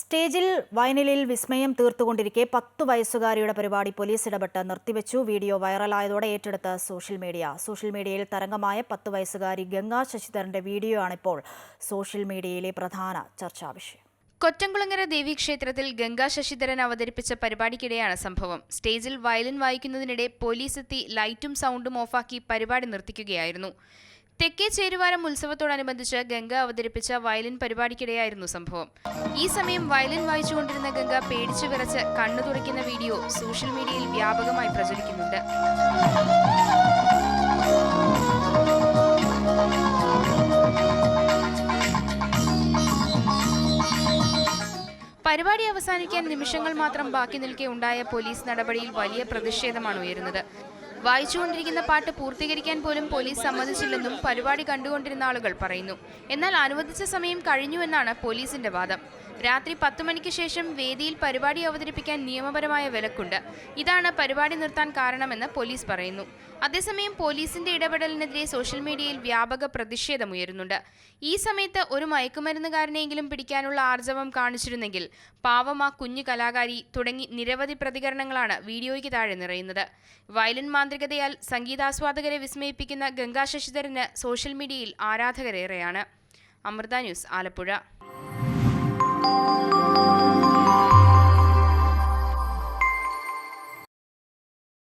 സ്റ്റേജിൽ വയലിനിൽ വിസ്മയം തീർത്തുകൊണ്ടിരിക്കെ പത്തു വയസ്സുകാരിയുടെ പരിപാടി പോലീസ് ഇടപെട്ട് നിർത്തിവെച്ചു. വീഡിയോ വൈറലായതോടെ ഏറ്റെടുത്ത സോഷ്യൽ മീഡിയ. സോഷ്യൽ മീഡിയയിൽ തരംഗമായ പത്തു വയസ്സുകാരി ഗംഗാ ശശിധരന്റെ വീഡിയോ ആണിപ്പോൾ സോഷ്യൽ മീഡിയയിലെ പ്രധാന ചർച്ചാ വിഷയം. കൊറ്റംകുളങ്ങര ദേവീക്ഷേത്രത്തിൽ ഗംഗാ ശശിധരൻ അവതരിപ്പിച്ച പരിപാടിക്കിടെയാണ് സംഭവം. സ്റ്റേജിൽ വയലിൻ വായിക്കുന്നതിനിടെ പോലീസ് എത്തി ലൈറ്റും സൗണ്ടും ഓഫാക്കി പരിപാടി നിർത്തിക്കുകയായിരുന്നു. തെക്കേ ചേരുവാരം ഉത്സവത്തോടനുബന്ധിച്ച് ഗംഗ അവതരിപ്പിച്ച വയലിൻ പരിപാടിക്കിടെയായിരുന്നു സംഭവം. ഈ സമയം വയലിൻ വായിച്ചുകൊണ്ടിരുന്ന ഗംഗ പേടിച്ചു വിറച്ച് കണ്ണു തുറയ്ക്കുന്ന വീഡിയോ സോഷ്യൽ മീഡിയയിൽ വ്യാപകമായി പ്രചരിക്കുന്നുണ്ട്. പരിപാടി അവസാനിക്കാൻ നിമിഷങ്ങൾ മാത്രം ബാക്കി നിൽക്കെ ഉണ്ടായ പോലീസ് നടപടിയിൽ വലിയ പ്രതിഷേധമാണ് ഉയരുന്നത്. വായിച്ചുകൊണ്ടിരിക്കുന്ന പാട്ട് പൂർത്തീകരിക്കാൻ പോലും പോലീസ് സമ്മതിച്ചില്ലെന്നും പരിപാടി കണ്ടുകൊണ്ടിരുന്ന ആളുകൾ പറയുന്നു. എന്നാൽ അനുവദിച്ച സമയം കഴിഞ്ഞുവെന്നാണ് പോലീസിന്റെ വാദം. രാത്രി പത്ത് മണിക്ക് ശേഷം വേദിയിൽ പരിപാടി അവതരിപ്പിക്കാൻ നിയമപരമായ വിലക്കുണ്ട്. ഇതാണ് പരിപാടി നിർത്താൻ കാരണമെന്ന് പോലീസ് പറയുന്നു. അതേസമയം പോലീസിന്റെ ഇടപെടലിനെതിരെ സോഷ്യൽ മീഡിയയിൽ വ്യാപക പ്രതിഷേധമുയരുന്നുണ്ട് ഈ സമയത്ത് ഒരു മയക്കുമരുന്നുകാരനെയെങ്കിലും പിടിക്കാനുള്ള ആർജവം കാണിച്ചിരുന്നെങ്കിൽ പാവം ആ കുഞ്ഞു കലാകാരി തുടങ്ങി നിരവധി പ്രതികരണങ്ങളാണ് വീഡിയോയ്ക്ക് താഴെ നിറയുന്നത്. വയലിൻ മാന്ത്രികതയാൽ സംഗീതാസ്വാദകരെ വിസ്മയിപ്പിക്കുന്ന ഗംഗാ ശശിധരന് സോഷ്യൽ മീഡിയയിൽ ആരാധകരേറെയാണ്. Amrita news Alappuzha. Thank you.